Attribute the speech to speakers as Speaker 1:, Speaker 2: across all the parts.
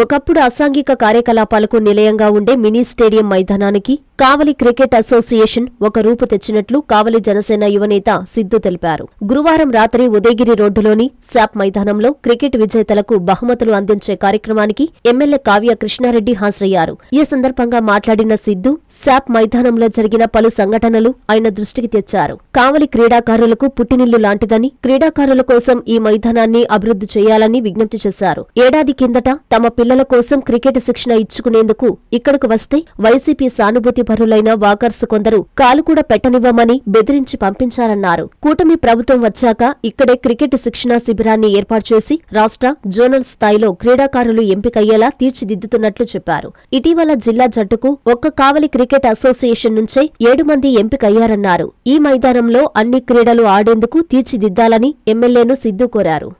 Speaker 1: ఒకప్పుడు అసాంఘిక కార్యకలాపాలకు నిలయంగా ఉండే మినీ స్టేడియం మైదానానికి కావలి క్రికెట్ అసోసియేషన్ ఒక రూపు తెచ్చినట్లు కావలి జనసేన యువనేత సిద్ధు తెలిపారు. గురువారం రాత్రి ఉదయగిరి రోడ్డులోని శాప్ మైదానంలో క్రికెట్ విజేతలకు బహుమతులు అందించే కార్యక్రమానికి ఎమ్మెల్యే కావ్య కృష్ణారెడ్డి హాజరయ్యారు. ఈ సందర్భంగా మాట్లాడిన సిద్ధు శాప్ మైదానంలో జరిగిన పలు సంఘటనలు ఆయన దృష్టికి తెచ్చారు. కావలి క్రీడాకారులకు పుట్టినిల్లు లాంటిదని క్రీడాకారుల కోసం ఈ మైదానాన్ని అభివృద్ధి చేయాలని విజ్ఞప్తి చేశారు. ఏడాది కిందట తమ పిల్లల కోసం క్రికెట్ శిక్షణ ఇచ్చుకునేందుకు ఇక్కడకు వస్తే వైసీపీ సానుభూతి పరులైన వాకర్స్ కొందరు కాలు కూడా పెట్టనివ్వమని బెదిరించి పంపించారన్నారు. కూటమి ప్రభుత్వం వచ్చాక ఇక్కడే క్రికెట్ శిక్షణా శిబిరాన్ని ఏర్పాటు చేసి రాష్ట్ర జోనల్ స్థాయిలో క్రీడాకారులు ఎంపికయ్యేలా తీర్చిదిద్దుతున్నట్లు చెప్పారు. ఇటీవల జిల్లా జట్టుకు ఒక్క కావలి క్రికెట్ అసోసియేషన్ నుంచే ఏడు మంది ఎంపికయ్యారన్నారు. ఈ మైదానంలో అన్ని క్రీడలు ఆడేందుకు తీర్చిదిద్దాలని ఎమ్మెల్యేను సిద్ధు కోరారు.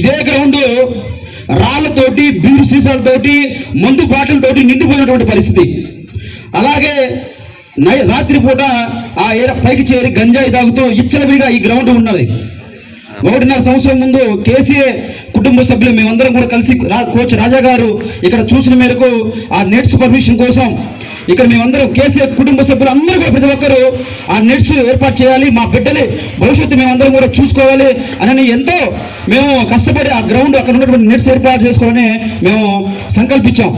Speaker 2: ఇదే గ్రౌండ్ రాళ్ళతోటి బీరు సీసాలతోటి మందు బాటిల్తోటి నిండిపోయినటువంటి పరిస్థితి. అలాగే నై రాత్రిపూట ఆ ఏర పైకి చేరి గంజాయి తాగుతూ ఇచ్చలవిడిగా ఈ గ్రౌండ్ ఉన్నది. ఒకటిన్నర సంవత్సరం ముందు కేసీఏ కుటుంబ సభ్యులు మేమందరం కూడా కలిసి కోచ్ రాజా గారు ఇక్కడ చూసిన మేరకు ఆ నెట్స్ పర్మిషన్ కోసం ఇక్కడ మేమందరం కేసీఆర్ కుటుంబ సభ్యులు అందరూ కూడా ప్రతి ఒక్కరు ఆ నెట్స్ ఏర్పాటు చేయాలి మా బిడ్డలే భవిష్యత్తు మేమందరం కూడా చూసుకోవాలి అని ఎంతో మేము కష్టపడి ఆ గ్రౌండ్ అక్కడ ఉన్నటువంటి నెట్స్ ఏర్పాటు చేసుకోవాలని మేము సంకల్పించాం.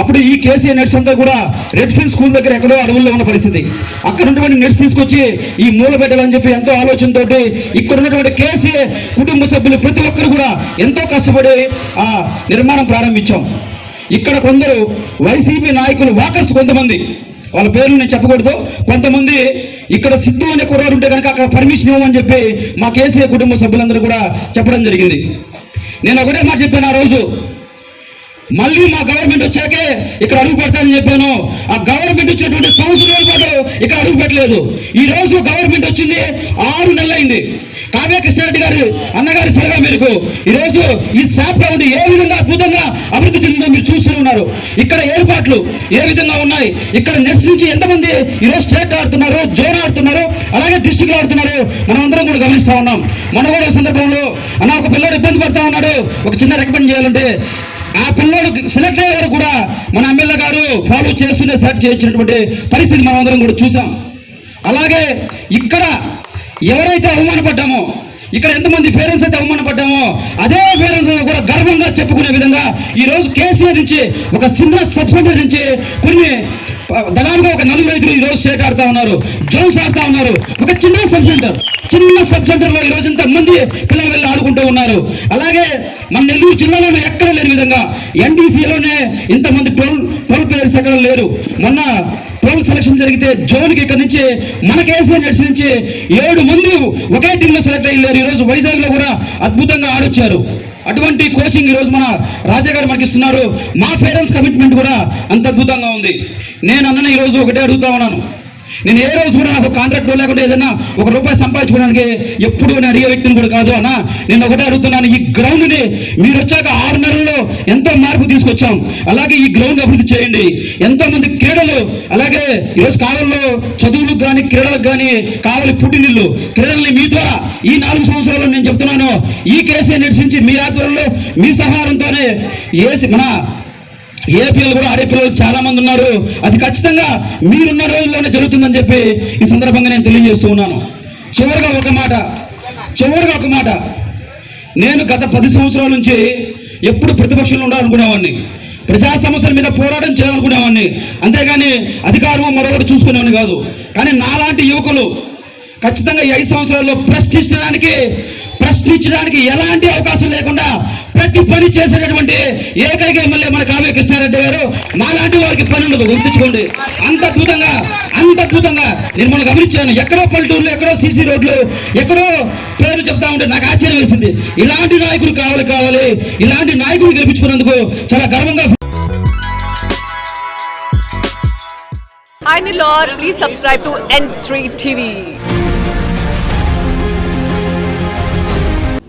Speaker 2: అప్పుడు ఈ కేసీఆర్ నెట్స్ అంతా కూడా రెడ్ ఫిల్ స్కూల్ దగ్గర ఎక్కడో అడవుల్లో ఉన్న పరిస్థితి. అక్కడ ఉన్నటువంటి నెట్స్ తీసుకొచ్చి ఈ మూల పెట్టాలని చెప్పి ఎంతో ఆలోచనతోటి ఇక్కడ ఉన్నటువంటి కేసీఆర్ కుటుంబ సభ్యులు ప్రతి ఒక్కరు కూడా ఎంతో కష్టపడి ఆ నిర్మాణం ప్రారంభించాం. ఇక్కడ కొందరు వైసీపీ నాయకులు వాకర్స్ కొంతమంది. వాళ్ళ పేర్లు నేను చెప్పకూడదు. కొంతమంది ఇక్కడ సిద్ధు అనే కుర్రాడు ఉంటే కనుక అక్కడ పర్మిషన్ ఇవ్వమని చెప్పి మా కేసీఆర్ కుటుంబ సభ్యులందరూ కూడా చెప్పడం జరిగింది. నేను ఒకటే మాట చెప్పాను ఆ రోజు. మళ్ళీ మా గవర్నమెంట్ వచ్చాకే ఇక్కడ అడుగు పెడతానని చెప్పాను. ఆ గవర్నమెంట్ వచ్చినటువంటి సంవత్సరాల పాటు ఇక్కడ అడుగు పెట్టలేదు. ఈ రోజు గవర్నమెంట్ వచ్చింది ఆరు నెలలైంది. కావ్య కృష్ణారెడ్డి గారు అన్నగారి సలహా మేరకు ఈ రోజు ఈ శాప్ గ్రౌండ్ ఏ విధంగా అద్భుతంగా అభివృద్ధి చెందిందో మీరు చూస్తూనే ఉన్నారు. ఇక్కడ ఏర్పాట్లు ఏ విధంగా ఉన్నాయి? ఇక్కడ నెట్స్ నుంచి ఎంతమంది ఈ రోజు స్టేట్ ఆడుతున్నారు జోన్ ఆడుతున్నారు అలాగే డిస్ట్రిక్ట్ ఆడుతున్నారు? మనం అందరం కూడా గమనిస్తా ఉన్నాం. మన కూడా సందర్భంలో అన్న ఒక పిల్లడు ఇబ్బంది పడతా ఉన్నాడు. ఒక చిన్న రికమెండ్ చేయాలంటే ఆ పిల్లడు సెలెక్ట్ అయ్యారు కూడా మన ఎమ్మెల్యే గారు ఫాలో చేస్తూనే సెలెక్ట్ చేయించినటువంటి పరిస్థితి మనం అందరం కూడా చూసాం. అలాగే ఇక్కడ ఎవరైతే అవమానపడ్డామో ఇక్కడ ఎంతమంది పేరెంట్స్ అయితే అవమానపడ్డామో అదే పేరెంట్స్ కూడా గర్వంగా చెప్పుకునే విధంగా ఈ రోజు కేసీఆర్ నుంచి ఒక చిన్న సబ్ నుంచి కొన్ని దళాలుగా ఒక నలుగురు రైతులు ఈ రోజు ఉన్నారు జోన్స్ ఆడుతా ఉన్నారు. ఒక చిన్న సబ్ సెంటర్ చిన్న సబ్ సెంటర్లో ఈ రోజు ఇంత మంది పిల్లలు వెళ్ళి ఆడుకుంటూ ఉన్నారు. అలాగే మన నెల్లూరు జిల్లాలోనే ఎక్కడ లేని విధంగా ఎన్డీసీలోనే ఇంతమంది ట్వెల్వ్ ట్వెల్వ్ ప్లేయర్స్ ఎక్కడ లేరు. మొన్న ట్వెల్వ్ సెలక్షన్ జరిగితే జోన్కి ఇక్కడ నుంచి మన కేసీఆర్ నడిచి నుంచి ఏడు మంది ఒకే టీంలో సెలెక్ట్ అయ్యారు ఈ రోజు వైజాగ్లో కూడా అద్భుతంగా ఆడొచ్చారు. అటువంటి కోచింగ్ ఈ రోజు మన రాజా గారు మనకి ఇస్తున్నారు. మా పేరెంట్స్ కమిట్మెంట్ కూడా అంత అద్భుతంగా ఉంది. నేను అన్న ఈ రోజు ఒకటే అడుగుతా ఉన్నాను. నేను ఏ రోజు కూడా నాకు కాంట్రాక్ట్ లేకుండా ఏదైనా ఒక రూపాయి సంపాదించుకోవడానికి ఎప్పుడు నేను అడిగే వ్యక్తిని కూడా కాదు అన్న నేను ఒకటే అడుగుతున్నాను ఈ గ్రౌండ్ని మీరు వచ్చాక ఆరు నెలల్లో ఎంతో మార్పు తీసుకొచ్చాం. అలాగే ఈ గ్రౌండ్ అభివృద్ధి చేయండి. ఎంతో మంది క్రీడలు అలాగే ఈరోజు కాలంలో చదువులకు కానీ క్రీడలకు కానీ కావాలి పుట్టినిల్లు. క్రీడల్ని మీ ద్వారా ఈ నాలుగు సంవత్సరాల్లో నేను చెప్తున్నాను ఈ కేసీఆర్ నిరసించి మీ ఆధ్వర్యంలో మీ సహారంతోనే ఏసి మన ఏ పిల్లలు కూడా ఆడే పిల్లలు చాలా మంది ఉన్నారు. అది ఖచ్చితంగా మీరున్న రోజుల్లోనే జరుగుతుందని చెప్పి ఈ సందర్భంగా నేను తెలియజేస్తూ ఉన్నాను. చివరిగా ఒక మాట చివరిగా ఒక మాట. నేను గత పది సంవత్సరాల నుంచి ఎప్పుడు ప్రతిపక్షంలో ఉండాలనుకునేవాడిని. ప్రజా సమస్యల మీద పోరాటం చేయాలనుకునేవాడిని. అంతేగాని అధికారం మరొకటి చూసుకునేవాడిని కాదు. కానీ నాలాంటి యువకులు ఖచ్చితంగా ఈ ఐదు సంవత్సరాల్లో ప్రశ్నించడానికి ప్రశ్నించడానికి ఎలాంటి అవకాశం లేకుండా ప్రతి పని చేసేటటువంటి ఏకైక ఎమ్మెల్యే మన కావ్య కృష్ణారెడ్డి గారు మాలాంటి వారికి పని ఉండదు గుర్తించుకోండి. అంత అద్భుతంగా అంత అద్భుతంగా నేను మనం గమనించాను. ఎక్కడో పల్లెటూరులో ఎక్కడో సీసీ రోడ్లు ఎక్కడో పేర్లు చెప్తా ఉంటే నాకు ఆశ్చర్యం వేసింది. ఇలాంటి నాయకులు కావాలి కావాలి. ఇలాంటి నాయకులు గెలిపించుకున్నందుకు చాలా గర్వంగా
Speaker 3: Hi Nilor, please subscribe to N3 TV.